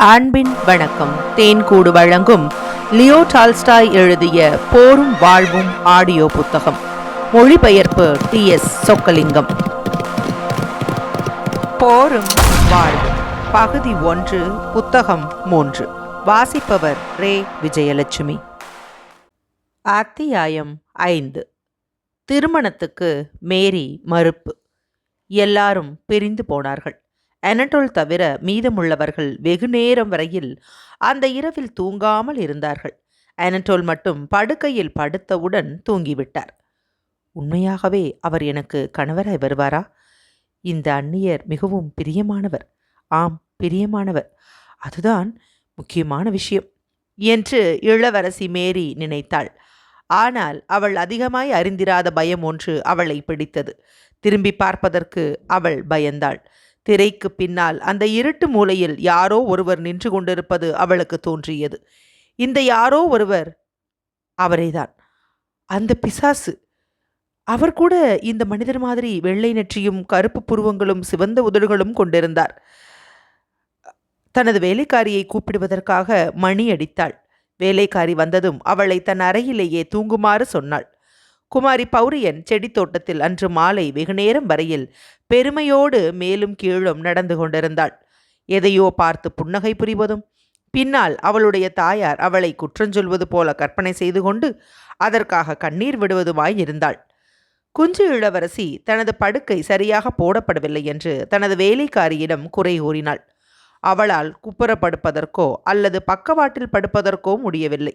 அன்பின் வணக்கம். தேன்கூடு வழங்கும் லியோ டால்ஸ்டாய் எழுதிய போரும் வாழ்வும் ஆடியோ புத்தகம். மொழிபெயர்ப்பு டி எஸ் சொக்கலிங்கம். போரும் வாழ்வும். பகுதி ஒன்று புத்தகம் மூன்று. வாசிப்பவர் ரே. விஜயலட்சுமி. அத்தியாயம் ஐந்து. திருமணத்துக்கு மேரி மறுப்பு. எல்லாரும் பிரிந்து போனார்கள். அனடோல் தவிர மீதமுள்ளவர்கள் வெகு நேரம் வரையில் அந்த இரவில் தூங்காமல் இருந்தார்கள். அனடோல் மட்டும் படுக்கையில் படுத்தவுடன் தூங்கிவிட்டார். உண்மையாகவே அவர் எனக்கு கணவராய் வருவாரா? இந்த அந்நியர் மிகவும் பிரியமானவர். ஆம் பிரியமானவர். அதுதான் முக்கியமான விஷயம் என்று இளவரசி மேரி நினைத்தாள். ஆனால் அவள் அதிகமாய் அறிந்திராத பயம் ஒன்று அவளை பிடித்தது. திரும்பி பார்ப்பதற்கு அவள் பயந்தாள். திரைக்கு பின்னால் அந்த இருட்டு மூலையில் யாரோ ஒருவர் நின்று கொண்டிருப்பது அவளுக்கு தோன்றியது. இந்த யாரோ ஒருவர் அவரேதான். அந்த பிசாசு. அவர் கூட இந்த மனிதர் மாதிரி வெள்ளை நெற்றியும் கருப்பு புருவங்களும் சிவந்த உதடுகளும் கொண்டிருந்தார். தனது வேலைக்காரியை கூப்பிடுவதற்காக மணி அடித்தாள். வேலைக்காரி வந்ததும் அவளை தன் அறையிலேயே தூங்குமாறு சொன்னாள். குமாரி பௌரியன் செடி தோட்டத்தில் அன்று மாலை வெகுநேரம் வரையில் பெருமையோடு மேலும் கீழும் நடந்து கொண்டிருந்தாள். எதையோ பார்த்து புன்னகை புரிவதும் பின்னால் அவளுடைய தாயார் அவளை குற்றஞ்சொல்வது போல கற்பனை செய்து கொண்டு அதற்காக கண்ணீர் விடுவதுமாய் இருந்தாள் குஞ்சு இளவரசி தனது படுக்கை சரியாக போடப்படவில்லை என்று தனது வேலைக்காரியிடம் குறை கூறினாள். அவளால் குப்புற படுப்பதற்கோ அல்லது பக்கவாட்டில் படுப்பதற்கோ முடியவில்லை.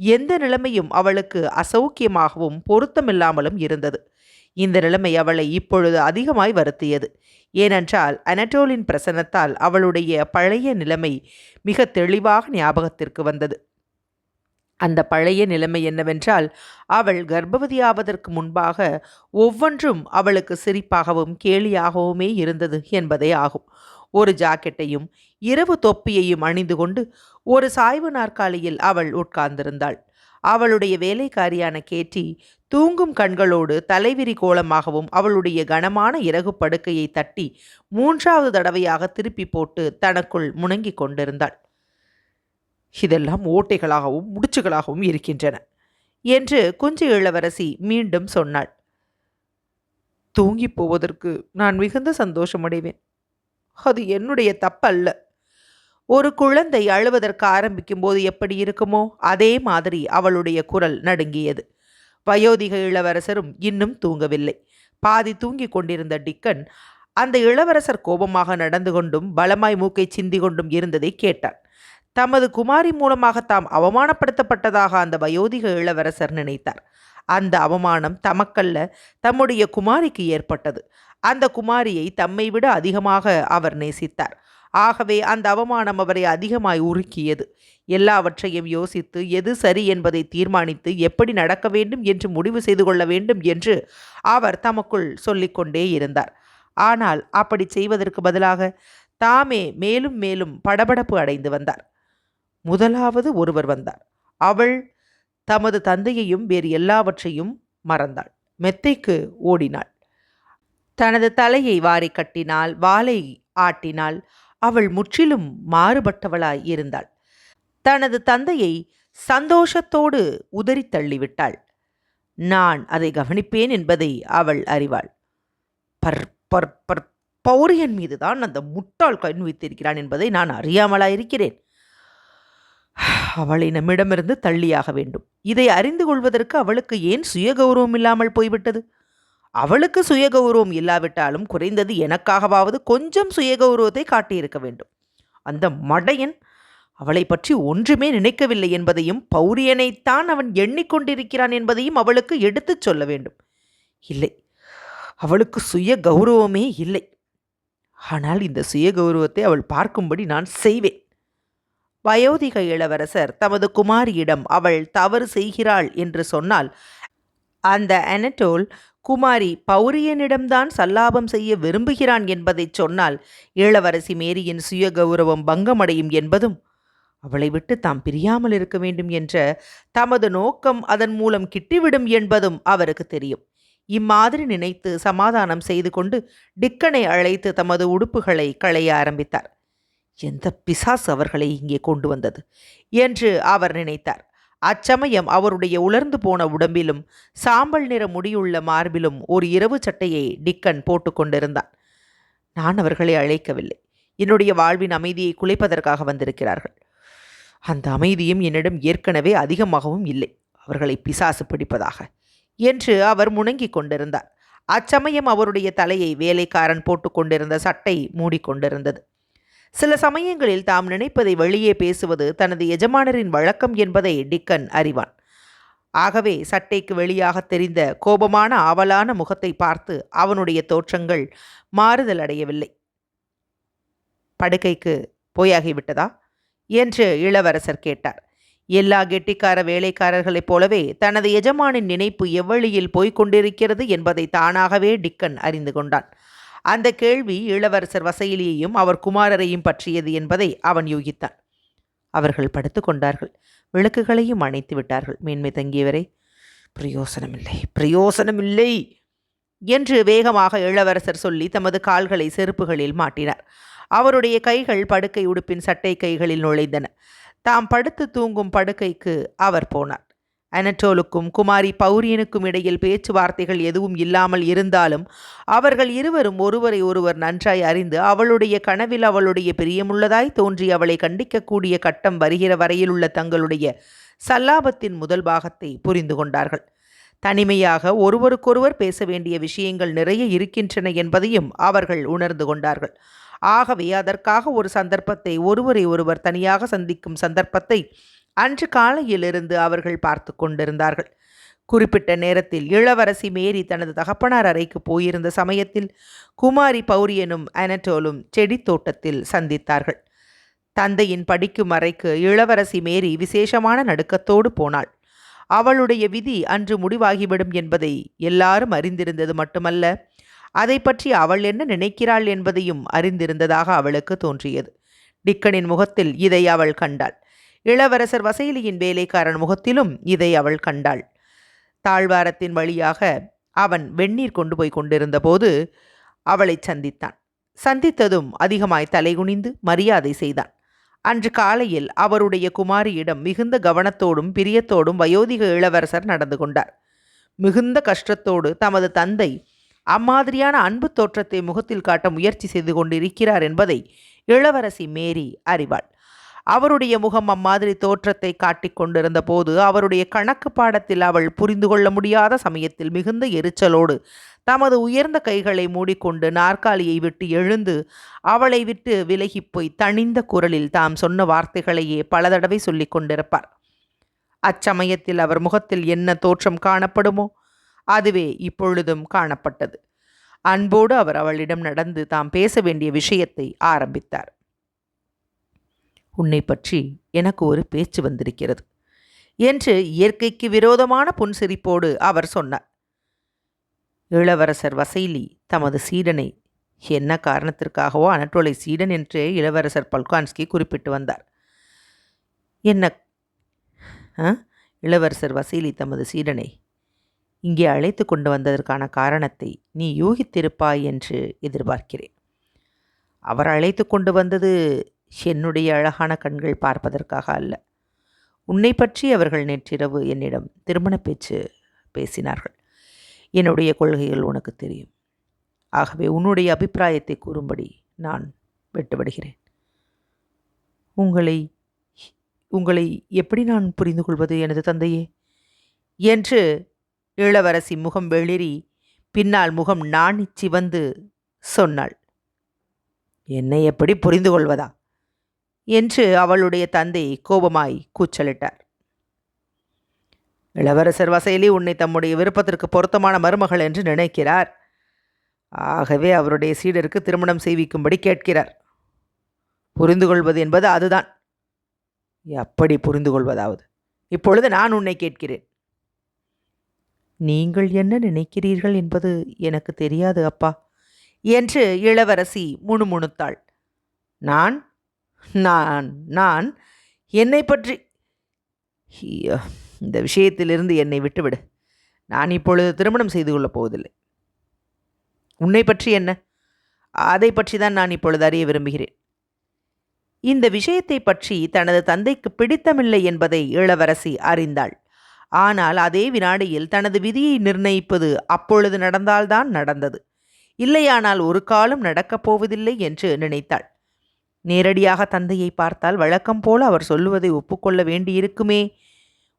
எந்த நிலைமையும் அவளுக்கு அசௌக்கியமாகவும் பொருத்தமில்லாமலும் இருந்தது. இந்த நிலைமை அவளை இப்பொழுது அதிகமாய் வருத்தியது. ஏனென்றால் அனட்டோலின் பிரசனத்தால் அவளுடைய பழைய நிலைமை மிக தெளிவாக ஞாபகத்திற்கு வந்தது. அந்த பழைய நிலைமை என்னவென்றால் அவள் கர்ப்பவதியாவதற்கு முன்பாக ஒவ்வொன்றும் அவளுக்கு சிரிப்பாகவும் கேலியாகவுமே இருந்தது என்பதே ஆகும். ஒரு ஜாக்கெட்டையும் இரவு தொப்பியையும் அணிந்து கொண்டு ஒரு சாய்வு நாற்காலியில் அவள் உட்கார்ந்திருந்தாள். அவளுடைய வேலைக்காரியான கேட்டி தூங்கும் கண்களோடு தலைவிரி கோலமாகவும் அவளுடைய கனமான இறகு படுக்கையை தட்டி மூன்றாவது தடவையாக திருப்பி போட்டு தனக்குள் முணங்கிக் கொண்டிருந்தாள். இதெல்லாம் ஓட்டைகளாகவும் முடிச்சுகளாகவும் இருக்கின்றன என்று குஞ்சு இளவரசி மீண்டும் சொன்னாள். தூங்கிப் போவதற்கு நான் மிகுந்த சந்தோஷமடைவேன். அது என்னுடைய தப்பல்ல. ஒரு குழந்தை அழுவதற்கு ஆரம்பிக்கும் போது எப்படி இருக்குமோ அதே மாதிரி அவளுடைய குரல் நடுங்கியது. வயோதிக இளவரசரும் இன்னும் தூங்கவில்லை. பாதி தூங்கிக் கொண்டிருந்த டிக்கன் அந்த இளவரசர் கோபமாக நடந்து கொண்டும் பலமாய் மூக்கை சிந்தி கொண்டும் இருந்ததை கேட்டான். தமது குமாரி மூலமாக தாம் அவமானப்படுத்தப்பட்டதாக அந்த வயோதிக இளவரசர் நினைத்தார். அந்த அவமானம் தமக்கல்ல தம்முடைய குமாரிக்கு ஏற்பட்டது. அந்த குமாரியை தம்மை விட அதிகமாக அவர் நேசித்தார். ஆகவே அந்த அவமானம் அவரை அதிகமாய் உருக்கியது. எல்லாவற்றையும் யோசித்து எது சரி என்பதை தீர்மானித்து எப்படி நடக்க வேண்டும் என்று முடிவு செய்து கொள்ள வேண்டும் என்று அவர் தமக்குள் சொல்லிக்கொண்டே இருந்தார். ஆனால் அப்படி செய்வதற்கு பதிலாக தாமே மேலும் மேலும் படபடப்பு அடைந்து வந்தார். முதலாவது ஒருவர் வந்தார். அவள் தமது தந்தையையும் வேறு எல்லாவற்றையும் மறந்தாள். மெத்தைக்கு ஓடினாள். தனது தலையை வாரி கட்டினாள் வாலை ஆட்டினாள் அவள் முற்றிலும் மாறுபட்டவளாய் இருந்தாள். தனது தந்தையை சந்தோஷத்தோடு உதறி தள்ளிவிட்டாள். நான் அதை கவனிப்பேன் என்பதை அவள் அறிவாள். பர் பர் பர் பௌரியன் மீதுதான் அந்த முட்டாள் கண் வைத்திருக்கிறான் என்பதை நான் அறியாமலாயிருக்கிறேன் அவளை நம்மிடமிருந்து தள்ளியாக வேண்டும். இதை அறிந்து கொள்வதற்கு அவளுக்கு ஏன் சுயகௌரவம் இல்லாமல் போய்விட்டது? அவளுக்கு சுயகௌரவம் இல்லாவிட்டாலும் குறைந்தது எனக்காகவாவது கொஞ்சம் சுயகௌரவத்தை காட்டியிருக்க வேண்டும். அந்த மடையன் அவளை பற்றி ஒன்றுமே நினைக்கவில்லை என்பதையும் பௌரியனைத்தான் அவன் எண்ணிக்கொண்டிருக்கிறான் என்பதையும் அவளுக்கு எடுத்துச் சொல்ல வேண்டும். இல்லை அவளுக்கு சுய கௌரவமே இல்லை. ஆனால் இந்த சுய கௌரவத்தை அவள் பார்க்கும்படி நான் செய்வேன். வயோதிக இளவரசர் தமது குமாரியிடம் அவள் தவறு செய்கிறாள் என்று சொன்னால் அந்த அனட்டோல் குமாரி பௌரியனிடம்தான் சல்லாபம் செய்ய விரும்புகிறான் என்பதைச் சொன்னால் இளவரசி மேரியின் சுய கௌரவம் பங்கமடையும் என்பதும் அவளை விட்டு தாம் பிரியாமல் இருக்க வேண்டும் என்ற தமது நோக்கம் அதன் மூலம் கிட்டிவிடும் என்பதும் அவருக்கு தெரியும். இம்மாதிரி நினைத்து சமாதானம் செய்து கொண்டு டிக்கனை அழைத்து தமது உடுப்புகளை களைய ஆரம்பித்தார். எந்த பிசாஸ் அவர்களை இங்கே கொண்டு வந்தது? என்று அவர் நினைத்தார். அச்சமயம் அவருடைய உலர்ந்து போன உடம்பிலும் சாம்பல் நிற முடியுள்ள மார்பிலும் ஒரு இரவு சட்டையை டிக்கன் போட்டுக்கொண்டிருந்தான் நான் அவர்களை அழைக்கவில்லை. என்னுடைய வாழ்வின் அமைதியை குலைப்பதற்காக வந்திருக்கிறார்கள். அந்த அமைதியும் என்னிடம் ஏற்கனவே அதிகமாகவும் இல்லை. அவர்களை பிசாசு பிடிப்பதாக என்று அவர் முணங்கிக் கொண்டிருந்தார். அச்சமயம் அவருடைய தலையை வேலைக்காரன் போட்டுக்கொண்டிருந்த சட்டை மூடிக்கொண்டிருந்தது சில சமயங்களில் தாம் நினைப்பதை வெளியே பேசுவது தனது எஜமானரின் வழக்கம் என்பதை டிக்கன் அறிவான். ஆகவே சட்டைக்கு வெளியாக தெரிந்த கோபமான ஆவலான முகத்தை பார்த்து அவனுடைய தோற்றங்கள் மாறுதல் அடையவில்லை. படுக்கைக்கு போயாகிவிட்டதா என்று இளவரசர் கேட்டார். எல்லா கெட்டிக்கார வேலைக்காரர்களைப் போலவே தனது எஜமானின் நினைப்பு எவ்வழியில் போய்க் கொண்டிருக்கிறது என்பதை தானாகவே டிக்கன் அறிந்து கொண்டான். அந்த கேள்வி இளவரசர் வசையிலியையும் அவர் குமாரரையும் பற்றியது என்பதை அவன் யூகித்தான். அவர்கள் படுத்து கொண்டார்கள். விளக்குகளையும் அணைத்து விட்டார்கள். மேன்மை தங்கியவரை பிரயோசனமில்லை பிரயோசனமில்லை என்று வேகமாக இளவரசர் சொல்லி தமது கால்களை செருப்புகளில் மாட்டினார். அவருடைய கைகள் படுக்கை உடுப்பின் சட்டை கைகளில் நுழைந்தன. தாம் படுத்து தூங்கும் படுக்கைக்கு அவர் போனார். அனட்டோலுக்கும் குமாரி பௌரியனுக்கும் இடையில் பேச்சுவார்த்தைகள் எதுவும் இல்லாமல் இருந்தாலும் அவர்கள் இருவரும் ஒருவரை ஒருவர் நன்றாய் அறிந்து அவளுடைய கனவில் அவளுடைய பிரியமுள்ளதாய் தோன்றி அவளை கண்டிக்கக்கூடிய கட்டம் வருகிற வரையில் உள்ள தங்களுடைய சல்லாபத்தின் முதல் பாகத்தை புரிந்து கொண்டார்கள். தனிமையாக ஒருவருக்கொருவர் பேச வேண்டிய விஷயங்கள் நிறைய இருக்கின்றன என்பதையும் அவர்கள் உணர்ந்து கொண்டார்கள். ஆகவே அதற்காக ஒரு சந்தர்ப்பத்தை ஒருவரை ஒருவர் தனியாக சந்திக்கும் சந்தர்ப்பத்தை அன்று காலையிலிருந்து அவர்கள் பார்த்து கொண்டிருந்தார்கள். குறிப்பிட்ட நேரத்தில் இளவரசி மேரி தனது தகப்பனார் அறைக்கு போயிருந்த சமயத்தில் குமாரி பௌரியனும் அனட்டோலும் செடி தோட்டத்தில் சந்தித்தார்கள். தந்தையின் படிக்கும் அறைக்கு இளவரசி மேரி விசேஷமான நடுக்கத்தோடு போனாள். அவளுடைய விதி அன்று முடிவாகிவிடும் என்பதை எல்லாரும் அறிந்திருந்தது மட்டுமல்ல அதை பற்றி அவள் என்ன நினைக்கிறாள் என்பதையும் அறிந்திருந்ததாக அவளுக்கு தோன்றியது. டிக்கனின் முகத்தில் இதை அவள் கண்டாள். இளவரசர் வசைலியின் வேலைக்காரன் முகத்திலும் இதை அவள் கண்டாள். தாழ்வாரத்தின் வழியாக அவன் வெந்நீர் கொண்டு போய் கொண்டிருந்த போது அவளை சந்தித்தான். சந்தித்ததும் அதிகமாய் தலைகுனிந்து மரியாதை செய்தான். அன்று காலையில் அவருடைய குமாரியிடம் மிகுந்த கவனத்தோடும் பிரியத்தோடும் வயோதிக இளவரசர் நடந்து கொண்டார். மிகுந்த கஷ்டத்தோடு தமது தந்தை அம்மாதிரியான அன்பு தோற்றத்தை முகத்தில் காட்ட முயற்சி செய்து கொண்டிருக்கிறார் என்பதை இளவரசி மேரி அறிவாள். அவருடைய முகம் அம்மாதிரி தோற்றத்தை காட்டிக் கொண்டிருந்த போது அவருடைய கணக்கு பாடத்தில் அவள் புரிந்து கொள்ள முடியாத சமயத்தில் மிகுந்த எரிச்சலோடு தமது உயர்ந்த கைகளை மூடிக்கொண்டு நாற்காலியை விட்டு எழுந்து அவளை விட்டு விலகிப் போய் தணிந்த குரலில் தாம் சொன்ன வார்த்தைகளையே பல தடவை சொல்லிக் கொண்டிருப்பார். அச்சமயத்தில் அவர் முகத்தில் என்ன தோற்றம் காணப்படுமோ அதுவே இப்பொழுதும் காணப்பட்டது. அன்போடு அவர் அவளிடம் நடந்து தாம் பேச வேண்டிய விஷயத்தை ஆரம்பித்தார். உன்னை பற்றி எனக்கு ஒரு பேச்சு வந்திருக்கிறது என்று இயற்கைக்கு விரோதமான புன்சிரிப்போடு அவர் சொன்னார். இளவரசர் வசைலி தமது சீடனை என்ன காரணத்திற்காகவோ அனட்டோலை சீடன் என்றே இளவரசர் பல்கான்ஸ்கி குறிப்பிட்டு வந்தார். என்ன? இளவரசர் வசீலி தமது சீடனை இங்கே அழைத்து கொண்டு வந்ததற்கான காரணத்தை நீ யூகித்திருப்பாய் என்று எதிர்பார்க்கிறேன். அவர் அழைத்து கொண்டு வந்தது என்னுடைய அழகான கண்கள் பார்ப்பதற்காக அல்ல. உன்னை பற்றி அவர்கள் நேற்றிரவு என்னிடம் திருமண பேச்சு பேசினார்கள். என்னுடைய கொள்கைகள் உனக்கு தெரியும். ஆகவே உன்னுடைய அபிப்பிராயத்தை கூறும்படி நான் விட்டுவிடுகிறேன் உங்களை உங்களை எப்படி நான் புரிந்து கொள்வது எனது தந்தையே? என்று இளவரசி முகம் வெளிரி பின்னால் முகம் நாணி சிவந்து சொன்னாள். என்னை எப்படி புரிந்து கொள்வதா? என்று அவளுடைய தந்தை கோபமாய் கூச்சலிட்டார். இளவரசர் வசையிலே உன்னை தம்முடைய விருப்பத்திற்கு பொருத்தமான மருமகள் என்று நினைக்கிறார். ஆகவே அவருடைய சீடருக்கு திருமணம் செய்விக்கும்படி கேட்கிறார். புரிந்து கொள்வது என்பது அதுதான். எப்படி புரிந்து கொள்வதாவது. இப்பொழுது நான் உன்னை கேட்கிறேன். நீங்கள் என்ன நினைக்கிறீர்கள் என்பது எனக்கு தெரியாது அப்பா என்று இளவரசி முணுமுணுத்தாள். நான் நான் நான் என்னை பற்றி இந்த விஷயத்திலிருந்து என்னை விட்டுவிடு. நான் இப்பொழுது திருமணம் செய்து கொள்ளப் போவதில்லை. உன்னை பற்றி என்ன? அதை பற்றி தான் நான் இப்பொழுது அறிய விரும்புகிறேன். இந்த விஷயத்தை பற்றி தனது தந்தைக்கு பிடித்தமில்லை என்பதை இளவரசி அறிந்தாள். ஆனால் அதே வினாடியில் தனது விதியை நிர்ணயிப்பது அப்பொழுது நடந்தால்தான் நடந்தது. இல்லையானால் ஒரு காலம் நடக்கப் போவதில்லை என்று நினைத்தாள். நேரடியாக தந்தையை பார்த்தால் வழக்கம் போல அவர் சொல்லுவதை ஒப்புக்கொள்ள வேண்டியிருக்குமே.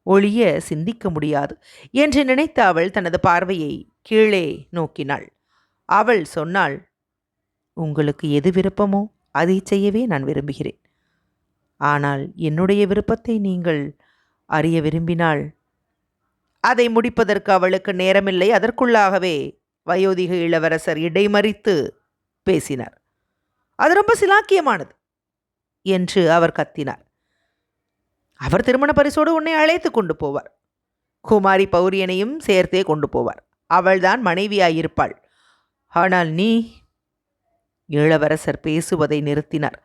ஒளிய சிந்திக்க முடியாது என்று நினைத்த அவள் தனது பார்வையை கீழே நோக்கினாள். அவள் சொன்னாள் உங்களுக்கு எது விருப்பமோ அதை செய்யவே நான் விரும்புகிறேன். ஆனால் என்னுடைய விருப்பத்தை நீங்கள் அறிய விரும்பினால் அதை முடிப்பதற்கு அவளுக்கு நேரமில்லை. அதற்குள்ளாகவே வயோதிக இளவரசர் இடைமறித்து பேசினார். அது ரொம்ப சிலாக்கியமானது என்று அவர் கத்தினார். அவர் திருமண பரிசோடு உன்னை அழைத்து கொண்டு போவார். குமாரி பௌரியனையும் சேர்த்தே கொண்டு போவார். அவள்தான் மனைவியாயிருப்பாள். ஆனால் நீ இளவரசர் பேசுவதை நிறுத்தினார்.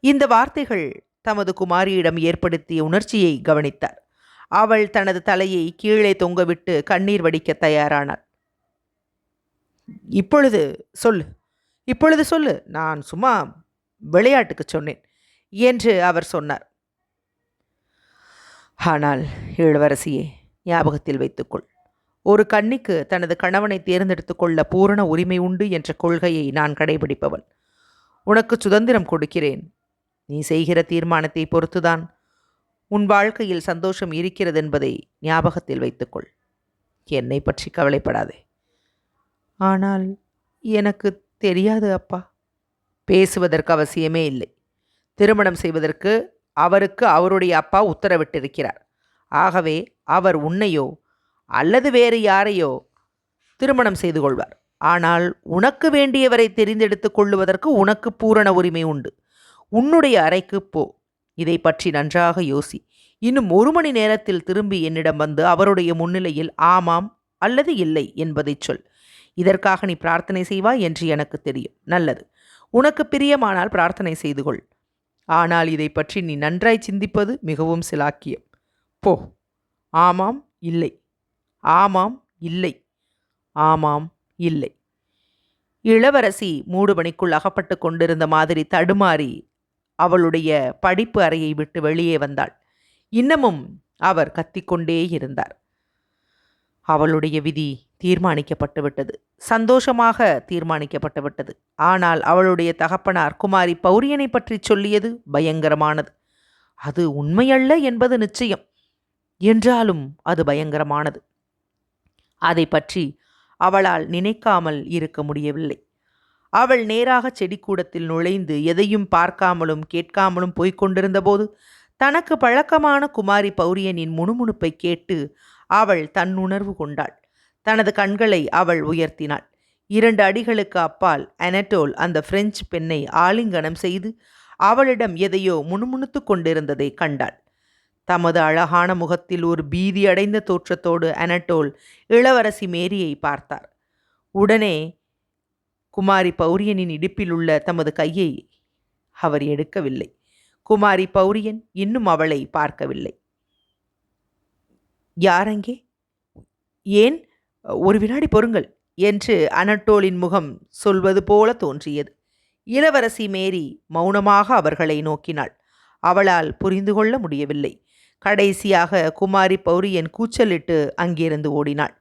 இந்த வார்த்தைகள் தமது குமாரியிடம் ஏற்படுத்திய உணர்ச்சியை கவனித்தார். அவள் தனது தலையை கீழே தொங்கவிட்டு கண்ணீர் வடிக்க தயாரானாள். இப்பொழுது சொல்லு. இப்பொழுது சொல்லு நான் சும்மா விளையாட்டுக்கு சொன்னேன் என்று அவர் சொன்னார். ஆனால் இளவரசியே ஞாபகத்தில் வைத்துக்கொள். ஒரு கன்னிக்கு தனது கணவனை தேர்ந்தெடுத்து கொள்ள பூரண உரிமை உண்டு என்ற கொள்கையை நான் கடைபிடிப்பவன். உனக்கு சுதந்திரம் கொடுக்கிறேன். நீ செய்கிற தீர்மானத்தை பொறுத்துதான் உன் வாழ்க்கையில் சந்தோஷம் இருக்கிறது என்பதை ஞாபகத்தில் வைத்துக்கொள். என்னை பற்றி கவலைப்படாதே. ஆனால் எனக்கு தெரியாது அப்பா. பேசுவதற்கு அவசியமே இல்லை. திருமணம் செய்வதற்கு அவருக்கு அவருடைய அப்பா உத்தரவிட்டிருக்கிறார். ஆகவே அவர் உன்னையோ அல்லது வேறு யாரையோ திருமணம் செய்து கொள்வார். ஆனால் உனக்கு வேண்டியவரை தெரிந்தெடுத்து கொள்ளுவதற்கு உனக்கு பூரண உரிமை உண்டு. உன்னுடைய அறைக்கு போ. இதை பற்றி நன்றாக யோசி. இன்னும் ஒரு மணி நேரத்தில் திரும்பி என்னிடம் வந்து அவருடைய முன்னிலையில் ஆமாம் அல்லது இல்லை என்பதைச் சொல். இதற்காக நீ பிரார்த்தனை செய்வாய் என்று எனக்கு தெரியும். நல்லது. உனக்கு பிரியமானால் பிரார்த்தனை செய்து கொள். ஆனால் இதை பற்றி நீ நன்றாய் சிந்திப்பது மிகவும் சிலாக்கியம். போ. ஆமாம் இல்லை. ஆமாம் இல்லை. ஆமாம் இல்லை. இளவரசி மூடுபணிக்குள் அகப்பட்டு கொண்டிருந்த மாதிரி தடுமாறி அவளுடைய படிப்பு அறையை விட்டு வெளியே வந்தாள். இன்னமும் அவர் கத்திக்கொண்டே இருந்தார். அவளுடைய விதி தீர்மானிக்கப்பட்டுவிட்டது. சந்தோஷமாக தீர்மானிக்கப்பட்டுவிட்டது. ஆனால் அவளுடைய தகப்பனார் குமாரி பௌரியனை பற்றி சொல்லியது பயங்கரமானது. அது உண்மையல்ல என்பது நிச்சயம். என்றாலும் அது பயங்கரமானது. அதை பற்றி அவளால் நினைக்காமல் இருக்க முடியவில்லை. அவள் நேராக செடிக்கூடத்தில் நுழைந்து எதையும் பார்க்காமலும் கேட்காமலும் போய்க் கொண்டிருந்தபோது தனக்கு பழக்கமான குமாரி பௌரியனின் முணுமுணுப்பை கேட்டு அவள் தன்னுணர்வு கொண்டாள். தனது கண்களை அவள் உயர்த்தினாள். இரண்டு அடிகளுக்கு அப்பால் அனட்டோல் அந்த பிரெஞ்சு பெண்ணை ஆலிங்கனம் செய்து அவளிடம் எதையோ முணுமுணுத்து கொண்டிருந்ததை கண்டாள். தமது அழகான முகத்தில் ஒரு பீதியடைந்த தோற்றத்தோடு அனட்டோல் இளவரசி மேரியை பார்த்தார். உடனே குமாரி பௌரியனின் இடுப்பில் உள்ள தமது கையை அவர் எடுக்கவில்லை. குமாரி பௌரியன் இன்னும் அவளை பார்க்கவில்லை. யாரங்கே? ஏன்? ஒரு வினாடி பொறுங்கள் என்று அனட்டோலின் முகம் சொல்வது போல தோன்றியது. இளவரசி மேரி மௌனமாக அவர்களை நோக்கினாள். அவளால் புரிந்து கொள்ள முடியவில்லை. கடைசியாக குமாரி பௌரியன் கூச்சலிட்டு அங்கிருந்து ஓடினாள்.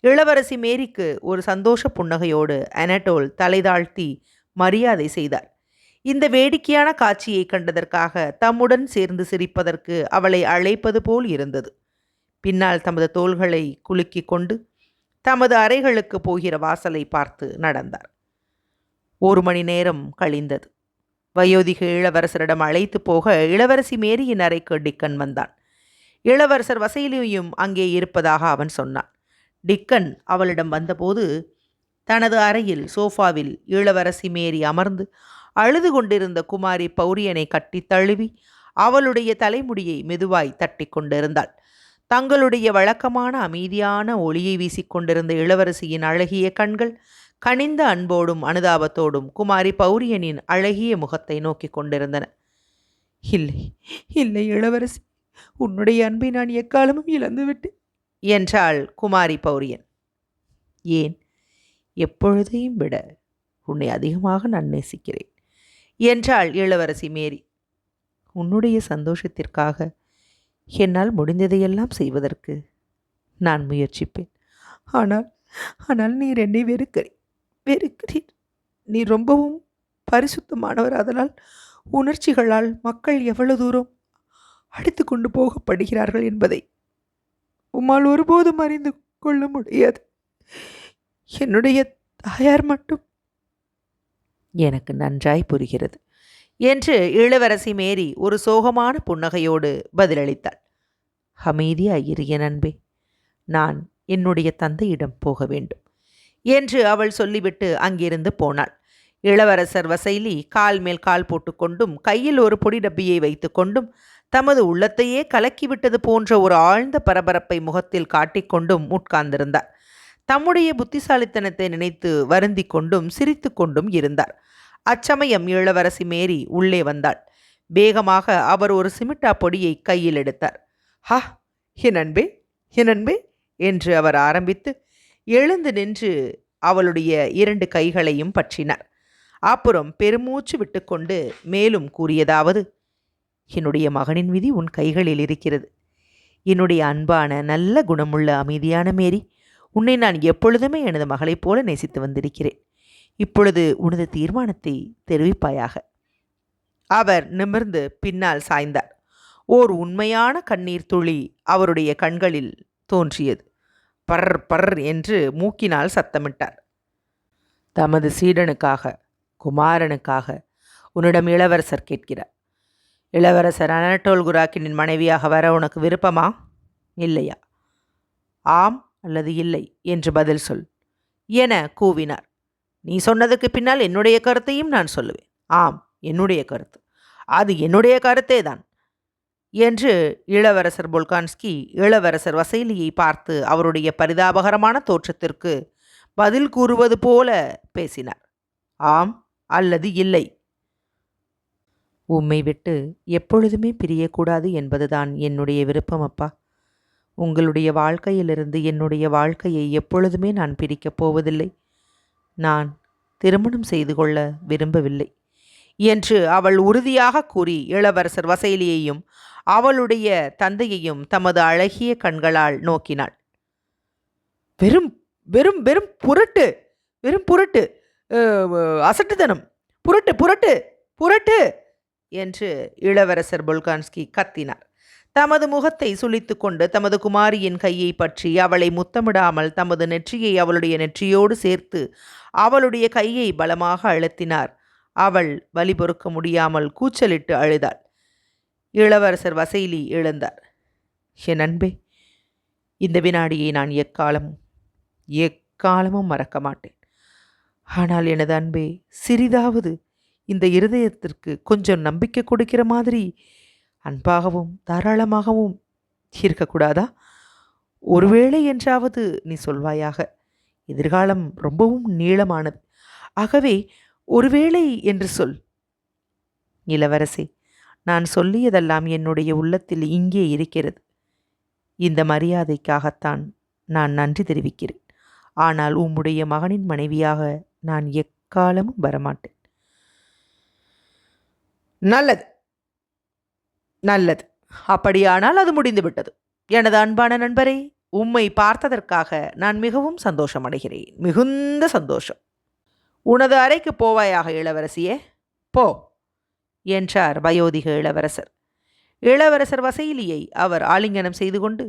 இளவரசி மேரிக்கு ஒரு சந்தோஷ புன்னகையோடு அனட்டோல் தலைதாழ்த்தி மரியாதை செய்தார். இந்த வேடிக்கையான காட்சியை கண்டதற்காக தம்முடன் சேர்ந்து சிரிப்பதற்கு அவளை அழைப்பது போல் இருந்தது. பின்னால் தமது தோள்களை குலுக்கி கொண்டு தமது அறைகளுக்கு போகிற வாசலை பார்த்து நடந்தார். ஒரு மணி நேரம் கழிந்தது. வயோதிக இளவரசரிடம் அழைத்து போக இளவரசி மேரியின் அறைக்கு டிக்கன் வந்தான். இளவரசர் வசையிலையும் அங்கே இருப்பதாக அவன் சொன்னான். டிக்கன் அவளிடம் வந்தபோது தனது அறையில் சோஃபாவில் இளவரசி மேரி அமர்ந்து அழுது கொண்டிருந்த குமாரி பௌரியனை கட்டி தழுவி அவளுடைய தலைமுடியை மெதுவாய் தட்டி கொண்டிருந்தாள். தங்களுடைய வழக்கமான அமைதியான ஒளியை வீசிக்கொண்டிருந்த இளவரசியின் அழகிய கண்கள் கனிந்த அன்போடும் அனுதாபத்தோடும் குமாரி பௌரியனின் அழகிய முகத்தை நோக்கி கொண்டிருந்தன. இல்லை இல்லை இளவரசி உன்னுடைய அன்பை நான் எக்காலமும் இழந்துவிட்டு என்றாள் குமாரி பௌரியன். ஏன் எப்பொழுதையும் விட உன்னை அதிகமாக நான் நேசிக்கிறேன் என்றாள் இளவரசி மேரி. உன்னுடைய சந்தோஷத்திற்காக என்னால் முடிந்ததையெல்லாம் செய்வதற்கு நான் முயற்சிப்பேன். ஆனால் ஆனால் நீர் என்னை வெறுக்கிறீர் வெறுக்கிறீர். நீ ரொம்பவும் பரிசுத்தமானவர். அதனால் உணர்ச்சிகளால் மக்கள் எவ்வளவு தூரம் அடித்து கொண்டு போகப்படுகிறார்கள் என்பதை உம்மால் ஒருபோதும் அறிந்து கொள்ள முடியாது. என்னுடைய தாயார் மட்டும் எனக்கு நன்றாய் புரிகிறது. என்று இளவரசி மேரி ஒரு சோகமான புன்னகையோடு பதிலளித்தாள். ஹமீதி ஐயரிய அன்பே நான் என்னுடைய தந்தையிடம் போக வேண்டும் என்று அவள் சொல்லிவிட்டு அங்கிருந்து போனாள். இளவரசர் வசைலி கால் மேல் கால் போட்டுக்கொண்டும் கையில் ஒரு பொடி டப்பியை வைத்துக்கொண்டும் தமது உள்ளத்தையே கலக்கிவிட்டது போன்ற ஒரு ஆழ்ந்த பரபரப்பை முகத்தில் காட்டிக்கொண்டும் உட்கார்ந்திருந்தார். தம்முடைய புத்திசாலித்தனத்தை நினைத்து வருந்திக் கொண்டும் சிரித்து கொண்டும் இருந்தார். அச்சமயம் இளவரசி மேரி உள்ளே வந்தாள். வேகமாக அவர் ஒரு சிமிட்டா பொடியை கையில் எடுத்தார். ஹா என் அன்பே என் அன்பே என்று அவர் ஆரம்பித்து எழுந்து நின்று அவளுடைய இரண்டு கைகளையும் பற்றினார். அப்புறம் பெருமூச்சு விட்டுக்கொண்டு மேலும் கூறியதாவது என்னுடைய மகனின் விதி உன் கைகளில் இருக்கிறது. என்னுடைய அன்பான நல்ல குணமுள்ள அமைதியான மேரி உன்னை நான் எப்பொழுதுமே எனது மகளைப் போல நேசித்து வந்திருக்கிறேன். இப்பொழுது உனது தீர்மானத்தை தெரிவிப்பாயாக. அவர் நிமிர்ந்து பின்னால் சாய்ந்தார். ஓர் உண்மையான கண்ணீர் துளி அவருடைய கண்களில் தோன்றியது. பர் பர் என்று மூக்கினால் சத்தமிட்டார். தமது சீடனுக்காக குமாரனுக்காக உன்னிடம் இளவரசர் கேட்கிறார். இளவரசர் அனட்டோல் குராக்கினின் மனைவியாக வர உனக்கு விருப்பமா? இல்லையா? ஆம் அல்லது இல்லை என்று பதில் சொல் என கூவினார். நீ சொன்னதுக்கு பின்னால் என்னுடைய கருத்தையும் நான் சொல்லுவேன். ஆம் என்னுடைய கருத்து. அது என்னுடைய கருத்தே தான். என்று இளவரசர் பொல்கான்ஸ்கி இளவரசர் வசைலியை பார்த்து அவருடைய பரிதாபகரமான தோற்றத்திற்கு பதில் கூறுவது போல பேசினார். ஆம் அல்லது இல்லை? உம்மை விட்டு எப்பொழுதுமே பிரியக்கூடாது என்பதுதான் என்னுடைய விருப்பம் அப்பா. உங்களுடைய வாழ்க்கையிலிருந்து என்னுடைய வாழ்க்கையை எப்பொழுதுமே நான் பிரிக்கப் போவதில்லை. நான் திருமணம் செய்து கொள்ள விரும்பவில்லை. என்று அவள் உறுதியாக கூறி இளவரசர் வசைலியையும் அவளுடைய தந்தையையும் தமது அழகிய கண்களால் நோக்கினாள். வெறும் வெறும் வெறும் புரட்டு வெறும் புரட்டு அசட்டுத்தனம். புரட்டு புரட்டு புரட்டு! என்று இளவரசர் பொல்கான்ஸ்கி கத்தினார். தமது முகத்தை சுளித்து கொண்டு தமது குமாரியின் கையை பற்றி அவளை முத்தமிடாமல் தமது நெற்றியை அவளுடைய நெற்றியோடு சேர்த்து அவளுடைய கையை பலமாக அழுத்தினார். அவள் வலி பொறுக்க முடியாமல் கூச்சலிட்டு அழுதாள். இளவரசர் வசைலி எழுந்தார். என் அன்பே இந்த வினாடியை நான் எக்காலமும் எக்காலமும் மறக்க மாட்டேன். ஆனால் எனது அன்பே சிறிதாவது இந்த இருதயத்திற்கு கொஞ்சம் நம்பிக்கை கொடுக்கிற மாதிரி அன்பாகவும் தாராளமாகவும் இருக்கக்கூடாதா? ஒருவேளை என்றாவது நீ சொல்வாயாக எதிர்காலம் ரொம்பவும் நீளமானது. ஆகவே ஒருவேளை என்று சொல். இளவரசே நான் சொல்லியதெல்லாம் என்னுடைய உள்ளத்தில் இங்கே இருக்கிறது. இந்த மரியாதைக்காகத்தான் நான் நன்றி தெரிவிக்கிறேன். ஆனால் உம்முடைய மகனின் மனைவியாக நான் எக்காலமும் வரமாட்டேன். நல்லது. நல்லது. அப்படியானால் அது முடிந்துவிட்டது. எனது அன்பான நண்பரே உம்மை பார்த்ததற்காக நான் மிகவும் சந்தோஷம் அடைகிறேன் மிகுந்த சந்தோஷம். உனது அறைக்கு போவாயாக இளவரசியே? போ என்றார் வயோதிக இளவரசர். இளவரசர் வசைலியை அவர் ஆலிங்கனம் செய்து கொண்டு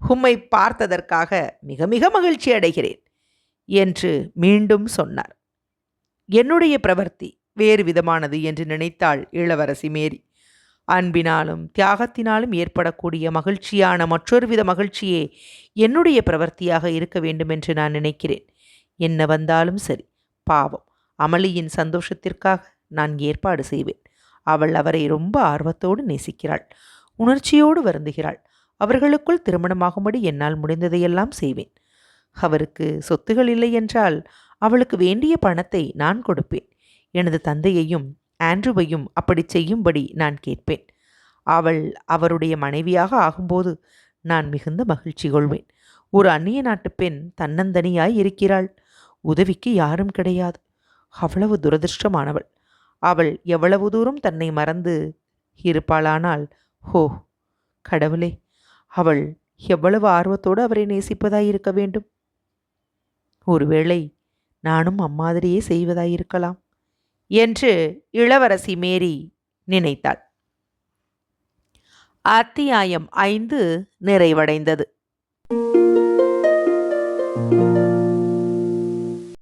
உம்மை பார்த்ததற்காக மிக மிக மகிழ்ச்சி அடைகிறேன் என்று மீண்டும் சொன்னார். என்னுடைய பிரவர்த்தி வேறு விதமானது என்று நினைத்தாள் இளவரசி மேரி. அன்பினாலும் தியாகத்தினாலும் ஏற்படக்கூடிய மகிழ்ச்சியான மற்றொரு வித மகிழ்ச்சியே என்னுடைய பிரவர்த்தியாக இருக்க வேண்டும் என்று நான் நினைக்கிறேன். என்ன வந்தாலும் சரி. பாவம். அமளியின் சந்தோஷத்திற்காக நான் ஏற்பாடு செய்வேன். அவள் அவரை ரொம்ப ஆர்வத்தோடு நேசிக்கிறாள். உணர்ச்சியோடு வருந்துகிறாள். அவர்களுக்குள் திருமணமாகும்படி என்னால் முடிந்ததையெல்லாம் செய்வேன். அவருக்கு சொத்துகள் இல்லை என்றால் அவளுக்கு வேண்டிய பணத்தை நான் கொடுப்பேன். எனது தந்தையையும் ஆண்ட்ரூவையும் அப்படி செய்யும்படி நான் கேட்பேன். அவள் அவருடைய மனைவியாக ஆகும்போது நான் மிகுந்த மகிழ்ச்சி கொள்வேன். ஒரு அந்நிய நாட்டு பெண் தன்னந்தனியாய் இருக்கிறாள். உதவிக்கு யாரும் கிடையாது. அவ்வளவு துரதிருஷ்டமானவள். அவள் எவ்வளவு தூரம் தன்னை மறந்து இருப்பாளானால் ஹோ கடவுளே அவள் எவ்வளவு ஆர்வத்தோடு அவரை நேசிப்பதாயிருக்க வேண்டும். ஒருவேளை நானும் அம்மாதிரியே செய்வதாயிருக்கலாம். என்று இளவரசி மேரி நினைத்தாள். அத்தியாயம் ஐந்து நிறைவடைந்தது.